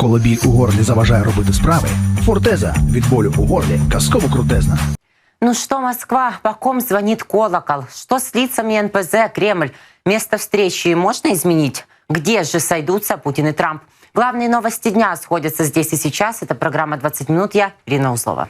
Коли біль у горлі заважає робити справи, фортеза від болю у горлі казково крутезна. Ну что, Москва, по ком звонит колокол? Что с лицами НПЗ, Кремль? Место встречи можно изменить? Где же сойдутся Путин и Трамп? Главные новости дня сходятся здесь и сейчас. Это программа «20 минут». Я Ирина Узлова.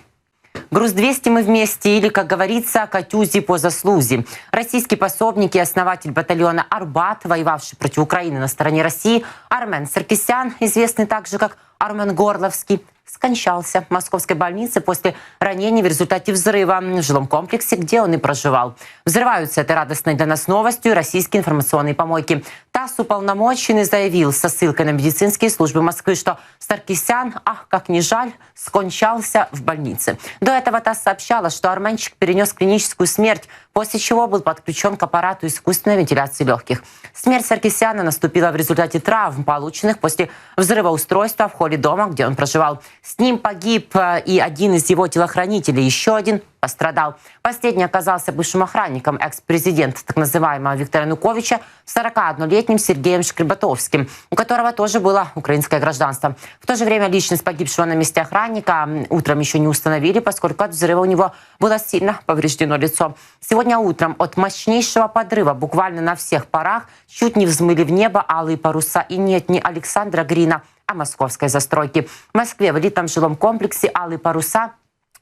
Груз 200 мы вместе, или, как говорится, Катюзи по заслузе. Российский пособник и основатель батальона «Арбат», воевавший против Украины на стороне России, Армен Саркисян, известный также как Армен Горловский, скончался в московской больнице после ранения в результате взрыва в жилом комплексе, где он и проживал. Взрываются этой радостной для нас новостью российские информационные помойки. ТАСС уполномоченный заявил со ссылкой на медицинские службы Москвы, что Саркисян, ах, как не жаль, скончался в больнице. До этого ТАСС сообщала, что Арменчик перенес клиническую смерть, после чего был подключен к аппарату искусственной вентиляции легких. Смерть Саркисяна наступила в результате травм, полученных после взрыва устройства в холле дома, где он проживал. С ним погиб э, и один из его телохранителей, еще один пострадал. Последний оказался бывшим охранником экс-президента так называемого Виктора Януковича 41-летним Сергеем Шкребатовским, у которого тоже было украинское гражданство. В то же время личность погибшего на месте охранника утром еще не установили, поскольку от взрыва у него было сильно повреждено лицо. Сегодня утром от мощнейшего подрыва буквально на всех парах чуть не взмыли в небо алые паруса. И нет ни Александра Грина, а московской застройки. В Москве в элитном жилом комплексе «Алые паруса»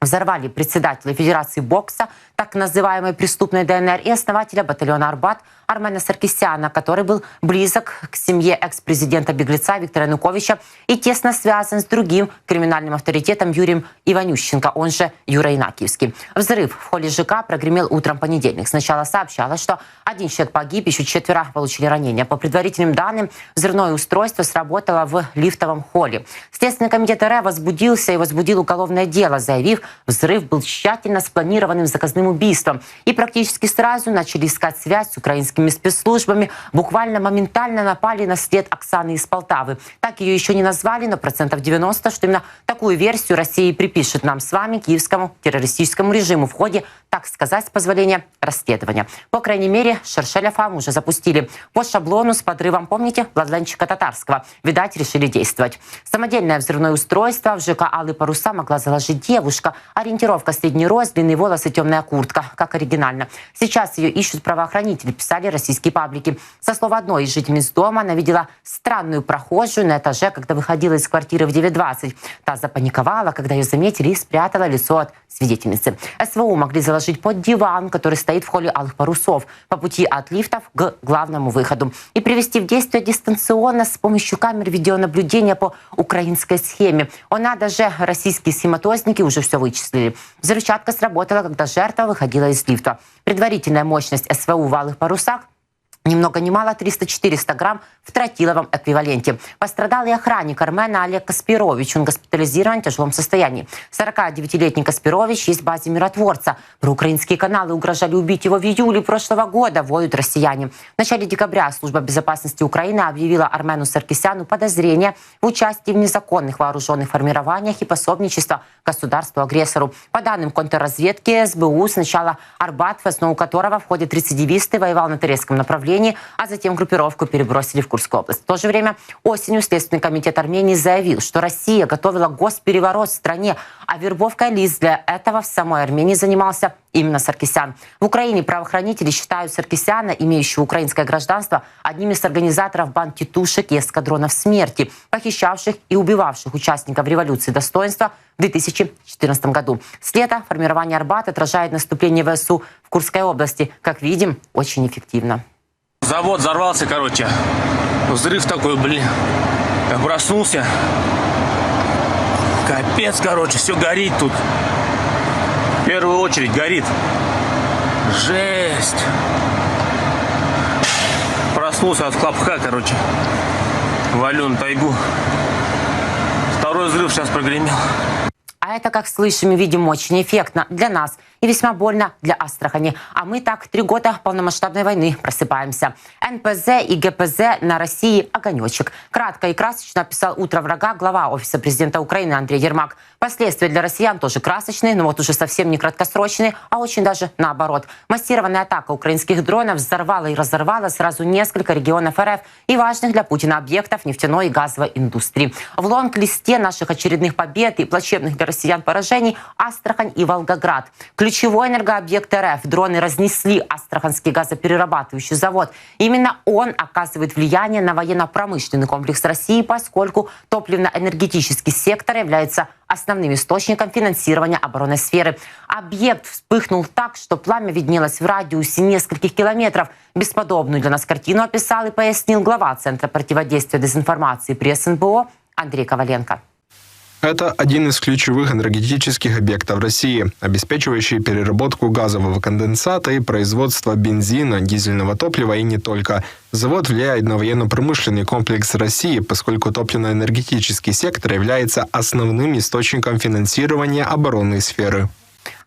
взорвали председателя Федерации бокса, так называемой преступной ДНР, и основателя батальона «Арбат» Армена Саркисяна, который был близок к семье экс-президента-беглеца Виктора Януковича и тесно связан с другим криминальным авторитетом Юрием Иванющенко, он же Юра Инакиевский. Взрыв в холле ЖК прогремел утром понедельник. Сначала сообщалось, что один человек погиб, еще четверо получили ранения. По предварительным данным, взрывное устройство сработало в лифтовом холле. Следственный комитет РФ возбудился и возбудил уголовное дело, заявив, взрыв был тщательно спланированным заказным убийством. И практически сразу начали искать связь с украинскими спецслужбами. Буквально моментально напали на след Оксаны из Полтавы. Так ее еще не назвали, но процентов 90, что именно такую версию России припишет нам с вами, киевскому террористическому режиму в ходе, так сказать, с позволения расследования. По крайней мере, Шершеля ФАМ уже запустили по шаблону с подрывом, помните, Владленчика Татарского. Видать, решили действовать. Самодельное взрывное устройство в ЖК «Алые паруса» могла заложить девушка. Ориентировка средний рост, длинные волосы, темная куртка, как оригинально. Сейчас ее ищут правоохранители, писали российские паблики. Со слов одной из жительниц дома, она видела странную прохожую на этаже, когда выходила из квартиры в 9.20. Та запаниковала, когда ее заметили и спрятала лицо от свидетельницы. СВУ могли заложить под диван, который стоит в холле Алых Парусов, по пути от лифтов к главному выходу. И привести в действие дистанционно с помощью камер видеонаблюдения по украинской схеме. О, надо же, российские схематозники уже все вычислили. Взрывчатка сработала, когда жертва выходила из лифта. Предварительная мощность СВУ в Алых Парусах ни много ни мало 300-400 грамм в тротиловом эквиваленте. Пострадал и охранник Армена Олег Каспирович. Он госпитализирован в тяжелом состоянии. 49-летний Каспирович есть в базе миротворца. Проукраинские каналы угрожали убить его в июле прошлого года, воют россияне. В начале декабря Служба безопасности Украины объявила Армену Саркисяну подозрение в участии в незаконных вооруженных формированиях и пособничество государству-агрессору. По данным контрразведки СБУ, сначала Арбат, в основу которого входят рецидивисты, воевал на турецком направлении, а затем группировку перебросили в Курскую область. В то же время осенью Следственный комитет Армении заявил, что Россия готовила госпереворот в стране, а вербовкой лиц для этого в самой Армении занимался именно Саркисян. В Украине правоохранители считают Саркисяна, имеющего украинское гражданство, одним из организаторов банд тетушек и эскадронов смерти, похищавших и убивавших участников революции достоинства в 2014 году. С лета формирование Арбат отражает наступление ВСУ в Курской области. Как видим, очень эффективно. Завод взорвался, короче. Взрыв такой, блин. Я проснулся. Капец, короче, все горит тут. В первую очередь горит. Жесть. Проснулся от хлопка, короче. Валю на тайгу. Второй взрыв сейчас прогремел. Это, как слышим и видим, очень эффектно для нас и весьма больно для Астрахани. А мы так три года полномасштабной войны просыпаемся. НПЗ и ГПЗ на России огонечек. Кратко и красочно описал «Утро врага» глава Офиса президента Украины Андрей Ермак. Последствия для россиян тоже красочные, но вот уже совсем не краткосрочные, а очень даже наоборот. Массированная атака украинских дронов взорвала и разорвала сразу несколько регионов РФ и важных для Путина объектов нефтяной и газовой индустрии. В лонг-листе наших очередных побед и плачевных для россиян поражений Астрахань и Волгоград. Ключевой энергообъект РФ. Дроны разнесли Астраханский газоперерабатывающий завод. Именно он оказывает влияние на военно-промышленный комплекс России, поскольку топливно-энергетический сектор является основным источником финансирования оборонной сферы. Объект вспыхнул так, что пламя виднелось в радиусе нескольких километров. Бесподобную для нас картину описал и пояснил глава Центра противодействия дезинформации при СНБО Андрей Коваленко. Это один из ключевых энергетических объектов России, обеспечивающий переработку газового конденсата и производство бензина, дизельного топлива и не только. Завод влияет на военно-промышленный комплекс России, поскольку топливно-энергетический сектор является основным источником финансирования оборонной сферы.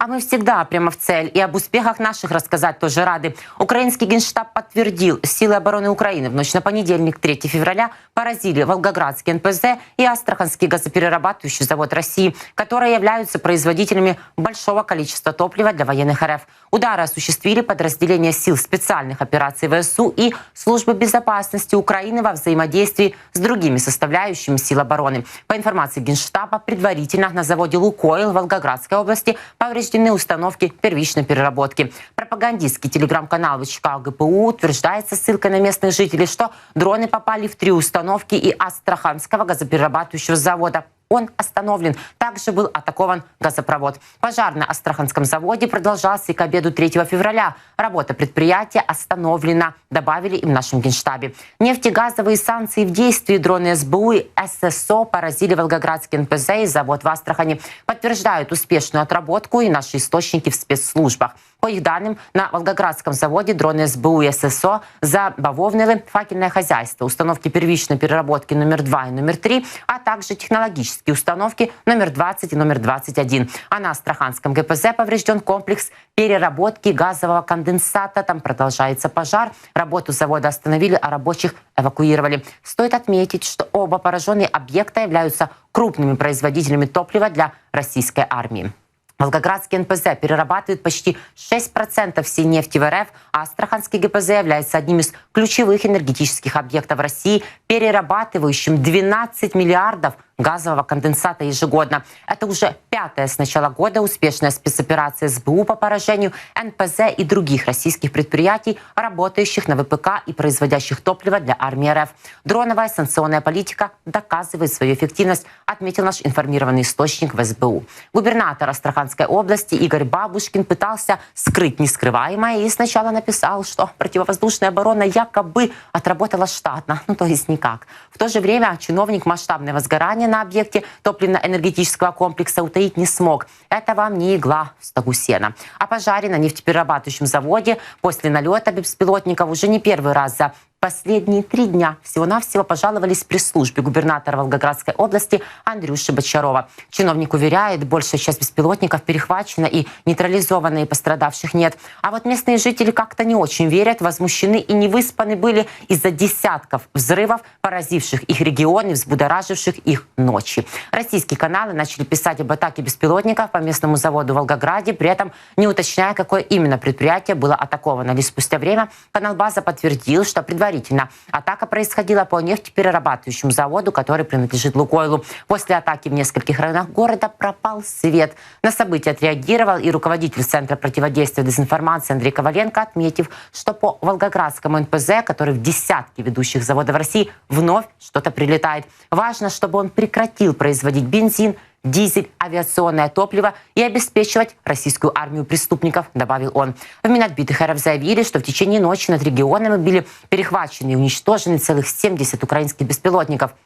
А мы всегда прямо в цель. И об успехах наших рассказать тоже рады. Украинский генштаб подтвердил, силы обороны Украины в ночь на понедельник, 3 февраля, поразили Волгоградский НПЗ и Астраханский газоперерабатывающий завод России, которые являются производителями большого количества топлива для военных РФ. Удары осуществили подразделения сил специальных операций ВСУ и Службы безопасности Украины во взаимодействии с другими составляющими сил обороны. По информации Генштаба, предварительно на заводе «Лукойл» Волгоградской области повреждены установки первичной переработки. Пропагандистский телеграм-канал ВЧК ГПУ утверждается ссылкой на местных жителей, что дроны попали в три установки и Астраханского газоперерабатывающего завода он остановлен. Также был атакован газопровод. Пожар на Астраханском заводе продолжался и к обеду 3 февраля. Работа предприятия остановлена, добавили им в нашем генштабе. Нефтегазовые санкции в действии. Дроны СБУ и ССО поразили Волгоградский НПЗ и завод в Астрахани. Подтверждают успешную отработку и наши источники в спецслужбах. По их данным, на Волгоградском заводе дроны СБУ и ССО забавовнили факельное хозяйство, установки первичной переработки номер 2 и номер 3, а также технологические установки номер 20 и номер 21. А на Астраханском ГПЗ поврежден комплекс переработки газового конденсата. Там продолжается пожар. Работу завода остановили, а рабочих эвакуировали. Стоит отметить, что оба пораженные объекта являются крупными производителями топлива для российской армии. Волгоградский НПЗ перерабатывает почти 6% всей нефти в РФ, а Астраханский ГПЗ является одним из ключевых энергетических объектов России, перерабатывающим 12 миллиардов газового конденсата ежегодно. Это уже пятая с начала года успешная спецоперация СБУ по поражению НПЗ и других российских предприятий, работающих на ВПК и производящих топливо для армии РФ. Дроновая санкционная политика доказывает свою эффективность, отметил наш информированный источник в СБУ. Губернатор Астраханской области Игорь Бабушкин пытался скрыть нескрываемое и сначала написал, что противовоздушная оборона якобы отработала штатно, ну то есть никак. В то же время чиновник масштабного сгорания на объекте топливно-энергетического комплекса утаить не смог. Это вам не игла в стогу сена. О пожаре на нефтеперерабатывающем заводе после налета беспилотников уже не первый раз за Последние три дня всего-навсего пожаловались пресс-службе губернатора Волгоградской области Андрюши Бочарова. Чиновник уверяет, большая часть беспилотников перехвачена и нейтрализована, и пострадавших нет. А вот местные жители как-то не очень верят, возмущены и невыспаны были из-за десятков взрывов, поразивших их регионы, взбудораживших их ночи. Российские каналы начали писать об атаке беспилотников по местному заводу в Волгограде, при этом не уточняя, какое именно предприятие было атаковано. Лишь спустя время канал «База» подтвердил, что предварительно предварительно. Атака происходила по нефтеперерабатывающему заводу, который принадлежит Лукойлу. После атаки в нескольких районах города пропал свет. На событие отреагировал и руководитель Центра противодействия дезинформации Андрей Коваленко, отметив, что по Волгоградскому НПЗ, который в десятке ведущих заводов России, вновь что-то прилетает. Важно, чтобы он прекратил производить бензин, дизель, авиационное топливо и обеспечивать российскую армию преступников, добавил он. В Минотбитых РФ заявили, что в течение ночи над регионами были перехвачены и уничтожены целых 70 украинских беспилотников –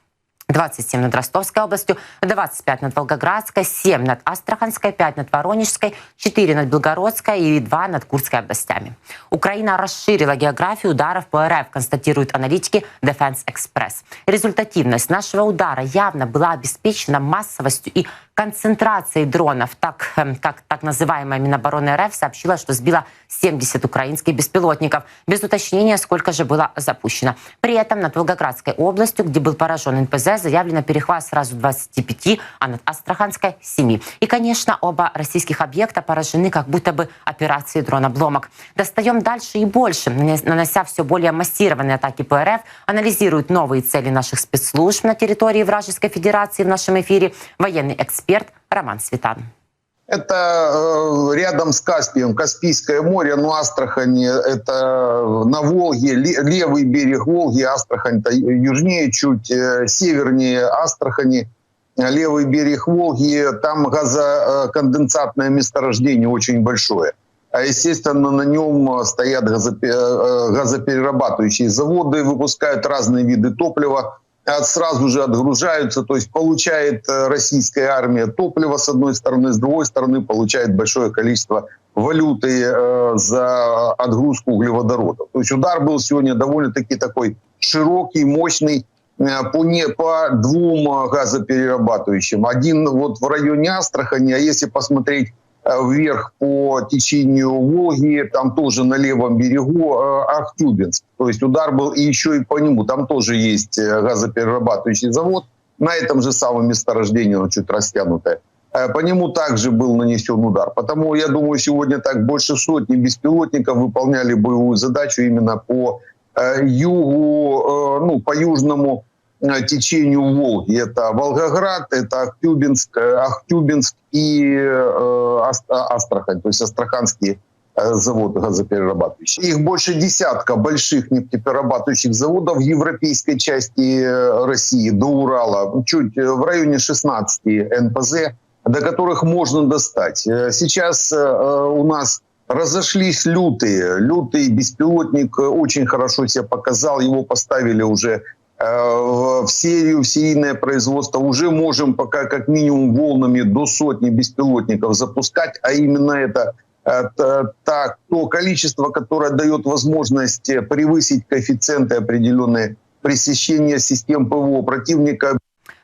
27 над Ростовской областью, 25 над Волгоградской, 7 над Астраханской, 5 над Воронежской, 4 над Белгородской и 2 над Курской областями. Украина расширила географию ударов по РФ, констатируют аналитики Defense Express. Результативность нашего удара явно была обеспечена массовостью и концентрацией дронов, так эм, как так называемая Минобороны РФ сообщила, что сбила 70 украинских беспилотников, без уточнения, сколько же было запущено. При этом над Волгоградской областью, где был поражен НПЗ, заявлено перехват сразу 25, а над Астраханской 7. И, конечно, оба российских объекта поражены как будто бы операцией дрон-обломок. Достаем дальше и больше, нанося все более массированные атаки по РФ, анализируют новые цели наших спецслужб на территории Вражеской Федерации в нашем эфире военный эксперт Роман Светан. Это э, рядом с Каспием, Каспийское море, ну Астрахань это на Волге, левый берег Волги, Астрахань это южнее чуть, э, севернее Астрахани, левый берег Волги, там газоконденсатное месторождение очень большое. А естественно на нем стоят э, газоперерабатывающие заводы, выпускают разные виды топлива, сразу же отгружаются, то есть получает э, российская армия топливо с одной стороны, с другой стороны получает большое количество валюты э, за отгрузку углеводородов. То есть удар был сегодня довольно-таки такой широкий, мощный э, по, не, по двум газоперерабатывающим. Один вот в районе Астрахани, а если посмотреть вверх по течению Волги, там тоже на левом берегу э, Ахтюбинск. То есть удар был и еще и по нему. Там тоже есть э, газоперерабатывающий завод. На этом же самом месторождении, он чуть растянутое. По нему также был нанесен удар. Потому, я думаю, сегодня так больше сотни беспилотников выполняли боевую задачу именно по югу, ну, по южному Э, течению Волги. Это Волгоград, это Ахтюбинск, э, Ахтюбинск и э, Астрахань, то есть астраханские заводы газоперерабатывающие. Их больше десятка больших нефтеперерабатывающих заводов в европейской части России, до Урала, чуть в районе 16 НПЗ, до которых можно достать. Сейчас у нас разошлись лютые. Лютый беспилотник очень хорошо себя показал, его поставили уже Э, в серию, в серийное производство. Уже можем пока как минимум волнами до сотни беспилотников запускать, а именно это это так, то количество, которое дает возможность превысить коэффициенты определенные пресечения систем ПВО противника.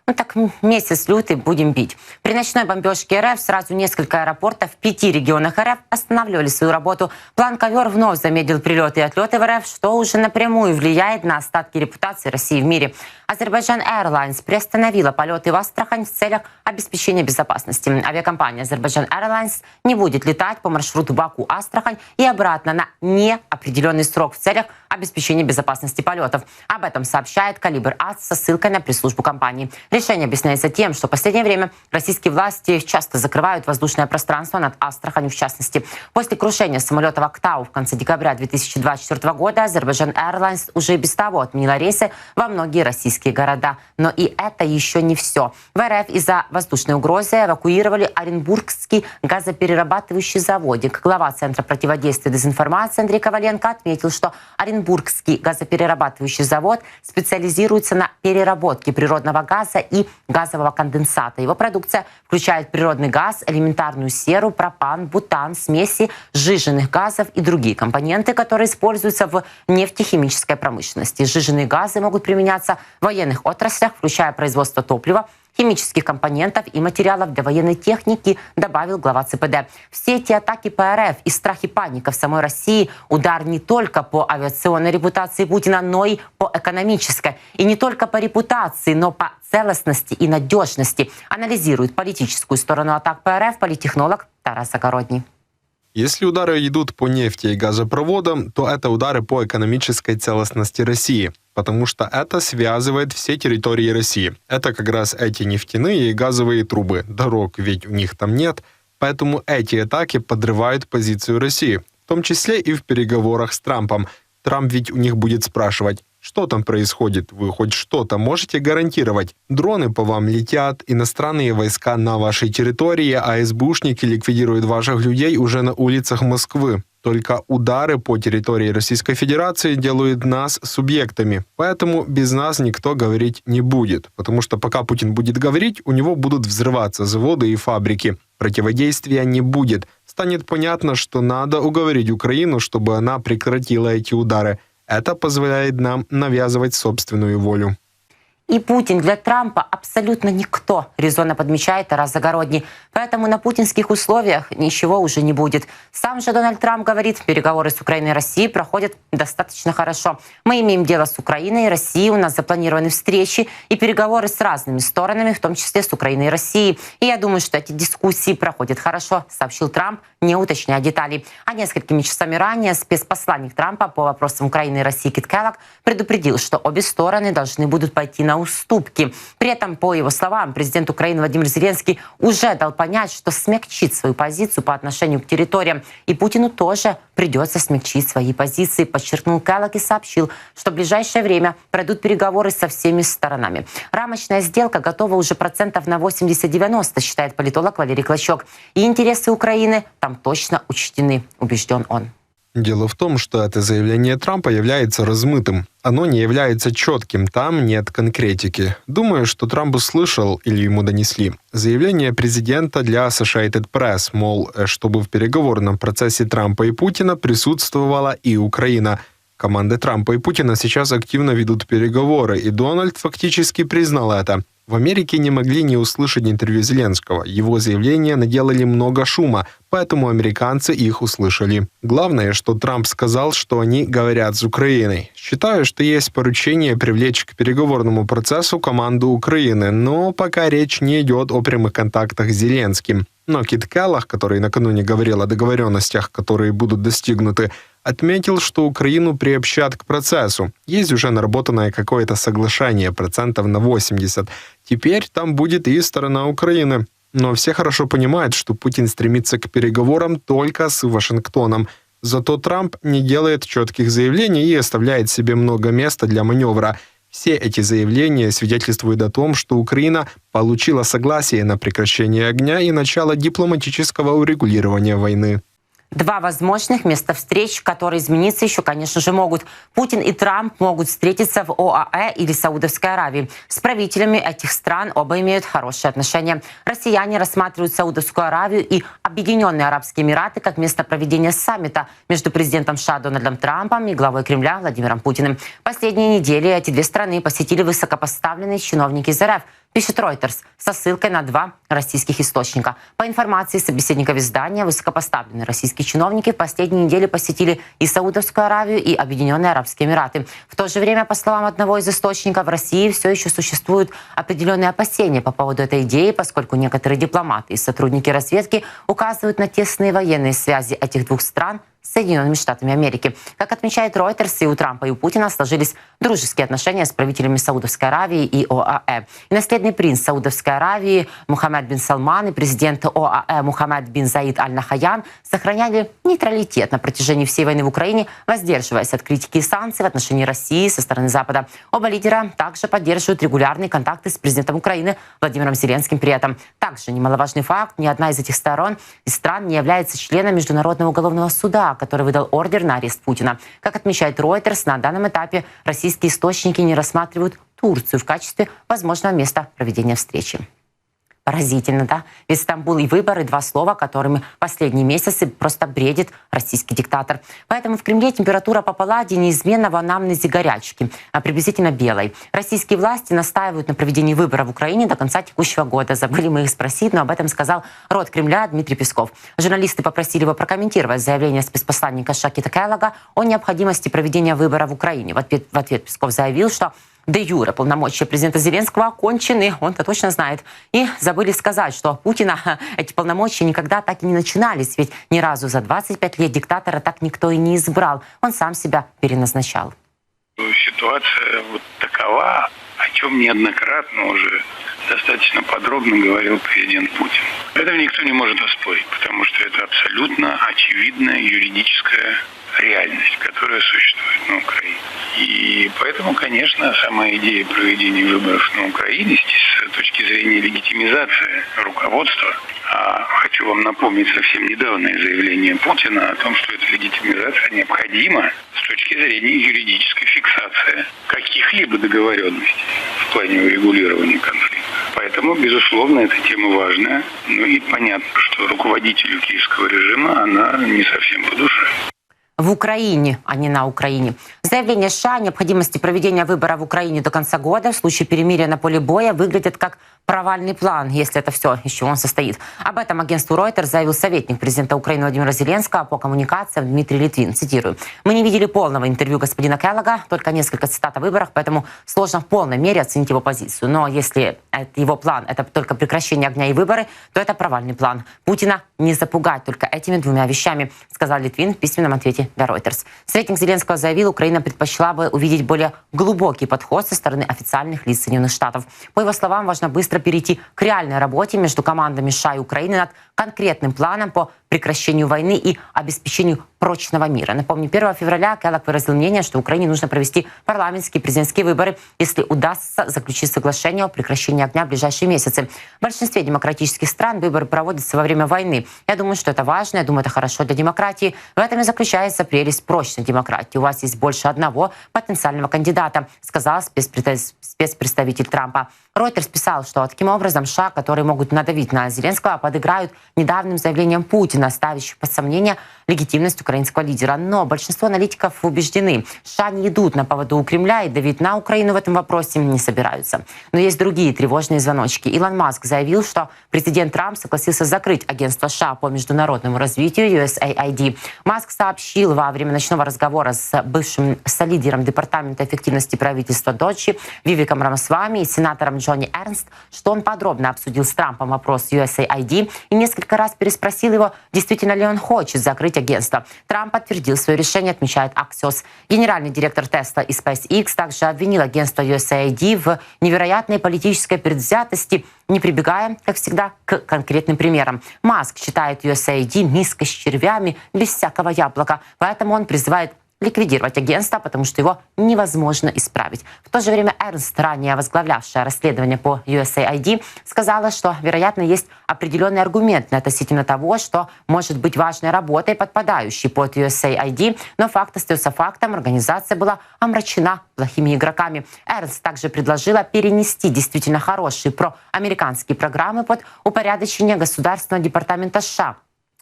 Ну так месяц лютый будем бить. При ночной бомбежке РФ сразу несколько аэропортов в пяти регионах РФ останавливали свою работу. План ковер вновь замедлил прилеты и отлеты в РФ, что уже напрямую влияет на остатки репутации России в мире. Азербайджан Airlines приостановила полеты в Астрахань в целях обеспечения безопасности. Авиакомпания Азербайджан Airlines не будет летать по маршруту Баку-Астрахань и обратно на неопределенный срок в целях обеспечения безопасности полетов. Об этом сообщает Калибр АЦ со ссылкой на пресс-службу компании. Решение объясняется тем, что в последнее время российские власти часто закрывают воздушное пространство над Астраханью в частности. После крушения самолета в Актау в конце декабря 2024 года Азербайджан Airlines уже без того отменила рейсы во многие российские города. Но и это еще не все. В РФ из-за воздушной угрозы эвакуировали Оренбургский газоперерабатывающий заводик. Глава Центра противодействия дезинформации Андрей Коваленко отметил, что Оренбургский газоперерабатывающий завод специализируется на переработке природного газа и газового конденсата. Его продукция включает природный газ, элементарную серу, пропан, бутан, смеси сжиженных газов и другие компоненты, которые используются в нефтехимической промышленности. Сжиженные газы могут применяться в военных отраслях, включая производство топлива, химических компонентов и материалов для военной техники, добавил глава ЦПД. Все эти атаки по РФ и страх и паника в самой России – удар не только по авиационной репутации Путина, но и по экономической. И не только по репутации, но по целостности и надежности. Анализирует политическую сторону атак по РФ политтехнолог Тарас Огородний. Если удары идут по нефти и газопроводам, то это удары по экономической целостности России, потому что это связывает все территории России. Это как раз эти нефтяные и газовые трубы. Дорог ведь у них там нет, поэтому эти атаки подрывают позицию России, в том числе и в переговорах с Трампом. Трамп ведь у них будет спрашивать, что там происходит? Вы хоть что-то можете гарантировать? Дроны по вам летят, иностранные войска на вашей территории, а СБУшники ликвидируют ваших людей уже на улицах Москвы. Только удары по территории Российской Федерации делают нас субъектами. Поэтому без нас никто говорить не будет. Потому что пока Путин будет говорить, у него будут взрываться заводы и фабрики. Противодействия не будет. Станет понятно, что надо уговорить Украину, чтобы она прекратила эти удары. Это позволяет нам навязывать собственную волю. И Путин для Трампа абсолютно никто, резонно подмечает Тарас Загородний. Поэтому на путинских условиях ничего уже не будет. Сам же Дональд Трамп говорит, переговоры с Украиной и Россией проходят достаточно хорошо. Мы имеем дело с Украиной и Россией, у нас запланированы встречи и переговоры с разными сторонами, в том числе с Украиной и Россией. И я думаю, что эти дискуссии проходят хорошо, сообщил Трамп, не уточняя деталей. А несколькими часами ранее спецпосланник Трампа по вопросам Украины и России Кит Келлог предупредил, что обе стороны должны будут пойти на уступки. При этом, по его словам, президент Украины Владимир Зеленский уже дал понять, что смягчит свою позицию по отношению к территориям. И Путину тоже придется смягчить свои позиции, подчеркнул Келлок и сообщил, что в ближайшее время пройдут переговоры со всеми сторонами. Рамочная сделка готова уже процентов на 80-90, считает политолог Валерий Клочок. И интересы Украины там точно учтены, убежден он. Дело в том, что это заявление Трампа является размытым. Оно не является четким, там нет конкретики. Думаю, что Трамп услышал или ему донесли заявление президента для Associated Press, мол, э, чтобы в переговорном процессе Трампа и Путина присутствовала и Украина. Команды Трампа и Путина сейчас активно ведут переговоры, и Дональд фактически признал это. В Америке не могли не услышать интервью Зеленского. Его заявления наделали много шума, поэтому американцы их услышали. Главное, что Трамп сказал, что они говорят с Украиной. Считаю, что есть поручение привлечь к переговорному процессу команду Украины, но пока речь не идет о прямых контактах с Зеленским. Но Кит Келлах, который накануне говорил о договоренностях, которые будут достигнуты, отметил, что Украину приобщат к процессу. Есть уже наработанное какое-то соглашение процентов на 80. Теперь там будет и сторона Украины. Но все хорошо понимают, что Путин стремится к переговорам только с Вашингтоном. Зато Трамп не делает четких заявлений и оставляет себе много места для маневра. Все эти заявления свидетельствуют о том, что Украина получила согласие на прекращение огня и начало дипломатического урегулирования войны. Два возможных места встреч, которые измениться еще, конечно же, могут. Путин и Трамп могут встретиться в ОАЭ или Саудовской Аравии. С правителями этих стран оба имеют хорошие отношения. Россияне рассматривают Саудовскую Аравию и Объединенные Арабские Эмираты как место проведения саммита между президентом США Дональдом Трампом и главой Кремля Владимиром Путиным. Последние недели эти две страны посетили высокопоставленные чиновники из РФ – пишет Reuters со ссылкой на два российских источника. По информации собеседников издания, высокопоставленные российские чиновники в последние недели посетили и Саудовскую Аравию, и Объединенные Арабские Эмираты. В то же время, по словам одного из источников, в России все еще существуют определенные опасения по поводу этой идеи, поскольку некоторые дипломаты и сотрудники разведки указывают на тесные военные связи этих двух стран Соединенными Штатами Америки. Как отмечает Reuters, и у Трампа, и у Путина сложились дружеские отношения с правителями Саудовской Аравии и ОАЭ. И наследный принц Саудовской Аравии Мухаммед бин Салман и президент ОАЭ Мухаммед бин Заид Аль-Нахаян сохраняли нейтралитет на протяжении всей войны в Украине, воздерживаясь от критики и санкций в отношении России со стороны Запада. Оба лидера также поддерживают регулярные контакты с президентом Украины Владимиром Зеленским при этом. Также немаловажный факт, ни одна из этих сторон и стран не является членом Международного уголовного суда, который выдал ордер на арест Путина. Как отмечает Reuters, на данном этапе российские источники не рассматривают Турцию в качестве возможного места проведения встречи. Поразительно, да? Ведь Стамбул и выборы – два слова, которыми последние месяцы просто бредит российский диктатор. Поэтому в Кремле температура по палладе неизменно в анамнезе горячки, а приблизительно белой. Российские власти настаивают на проведении выборов в Украине до конца текущего года. Забыли мы их спросить, но об этом сказал род Кремля Дмитрий Песков. Журналисты попросили его прокомментировать заявление спецпосланника Шакита Кайлага о необходимости проведения выборов в Украине. В ответ, в ответ Песков заявил, что де юре полномочия президента Зеленского окончены, он-то точно знает. И забыли сказать, что Путина эти полномочия никогда так и не начинались, ведь ни разу за 25 лет диктатора так никто и не избрал. Он сам себя переназначал. Ситуация вот такова, о чем неоднократно уже достаточно подробно говорил президент Путин. Это никто не может оспорить, потому что это абсолютно очевидная юридическая реальность, которая существует на Украине. И поэтому, конечно, сама идея проведения выборов на Украине с точки зрения легитимизации руководства, а хочу вам напомнить совсем недавнее заявление Путина о том, что эта легитимизация необходима с точки зрения юридической фиксации каких-либо договоренностей в плане урегулирования конфликта. Поэтому, безусловно, эта тема важная. Ну и понятно, что руководителю киевского режима она не совсем по душе. В Украине, а не на Украине. Заявление США о необходимости проведения выборов в Украине до конца года в случае перемирия на поле боя выглядит как провальный план, если это все, из чего он состоит. Об этом агентству Reuters заявил советник президента Украины Владимира Зеленского по коммуникациям Дмитрий Литвин. Цитирую. «Мы не видели полного интервью господина Келлога, только несколько цитат о выборах, поэтому сложно в полной мере оценить его позицию. Но если это его план — это только прекращение огня и выборы, то это провальный план. Путина не запугать только этими двумя вещами, сказал Литвин в письменном ответе для Reuters. Советник Зеленского заявил, Украина предпочла бы увидеть более глубокий подход со стороны официальных лиц Соединенных Штатов. По его словам, важно быстро перейти к реальной работе между командами США и Украины над конкретным планом по прекращению войны и обеспечению прочного мира. Напомню, 1 февраля Келлок выразил мнение, что Украине нужно провести парламентские президентские выборы, если удастся заключить соглашение о прекращении огня в ближайшие месяцы. В большинстве демократических стран выборы проводятся во время войны. Я думаю, что это важно, я думаю, это хорошо для демократии. В этом и заключается прелесть прочной демократии. У вас есть больше одного потенциального кандидата, сказал спецпредставитель Трампа. Reuters писал, что таким образом США, которые могут надавить на Зеленского, подыграют недавним заявлением Путина, ставящих под сомнение легитимность украинского лидера. Но большинство аналитиков убеждены, США не идут на поводу у Кремля и давить на Украину в этом вопросе не собираются. Но есть другие тревожные звоночки. Илон Маск заявил, что президент Трамп согласился закрыть агентство США по международному развитию USAID. Маск сообщил во время ночного разговора с бывшим солидером Департамента эффективности правительства Дочи Вивиком Рамасвами и сенатором Джонни Эрнст, что он подробно обсудил с Трампом вопрос USAID и несколько раз переспросил его, действительно ли он хочет закрыть агентство. Трамп подтвердил свое решение, отмечает Axios. Генеральный директор Тесла и SpaceX также обвинил агентство USAID в невероятной политической предвзятости, не прибегая, как всегда, к конкретным примерам. Маск считает USAID миской с червями без всякого яблока, поэтому он призывает ликвидировать агентство, потому что его невозможно исправить. В то же время Эрнст, ранее возглавлявшая расследование по USAID, сказала, что, вероятно, есть определенный аргумент относительно того, что может быть важной работой, подпадающей под USAID, но факт остается фактом, организация была омрачена плохими игроками. Эрнст также предложила перенести действительно хорошие проамериканские программы под упорядочение Государственного департамента США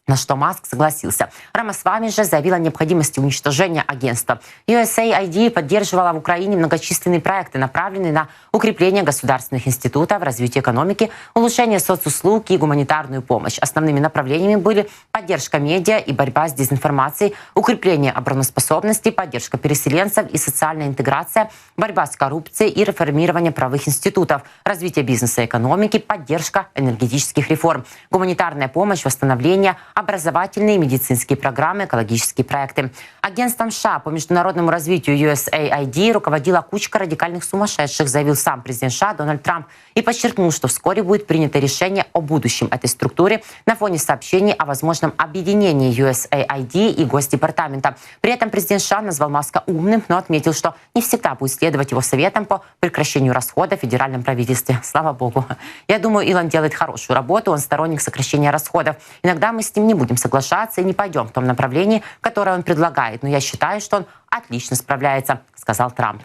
на что Маск согласился. Рамасвами же заявил о необходимости уничтожения агентства. USAID поддерживала в Украине многочисленные проекты, направленные на укрепление государственных институтов, развитие экономики, улучшение соцуслуг и гуманитарную помощь. Основными направлениями были поддержка медиа и борьба с дезинформацией, укрепление обороноспособности, поддержка переселенцев и социальная интеграция, борьба с коррупцией и реформирование правовых институтов, развитие бизнеса и экономики, поддержка энергетических реформ, гуманитарная помощь, восстановление, образовательные медицинские программы, экологические проекты. Агентством США по международному развитию USAID руководила кучка радикальных сумасшедших, заявил сам президент США Дональд Трамп и подчеркнул, что вскоре будет принято решение о будущем этой структуре на фоне сообщений о возможном объединении USAID и Госдепартамента. При этом президент США назвал Маска умным, но отметил, что не всегда будет следовать его советам по прекращению расходов в федеральном правительстве. Слава богу. Я думаю, Илон делает хорошую работу, он сторонник сокращения расходов. Иногда мы с ним не будем соглашаться и не пойдем в том направлении, которое он предлагает. Но я считаю, что он отлично справляется, сказал Трамп.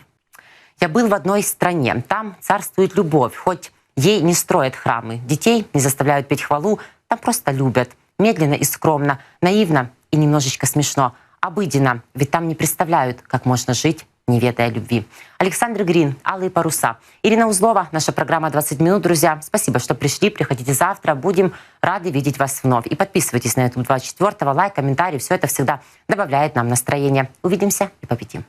Я был в одной стране. Там царствует любовь. Хоть ей не строят храмы. Детей не заставляют петь хвалу. Там просто любят. Медленно и скромно. Наивно и немножечко смешно. Обыденно. Ведь там не представляют, как можно жить не ведая любви. Александр Грин, Алые паруса. Ирина Узлова, наша программа «20 минут». Друзья, спасибо, что пришли. Приходите завтра. Будем рады видеть вас вновь. И подписывайтесь на YouTube 24 лайк, комментарий. Все это всегда добавляет нам настроение. Увидимся и победим.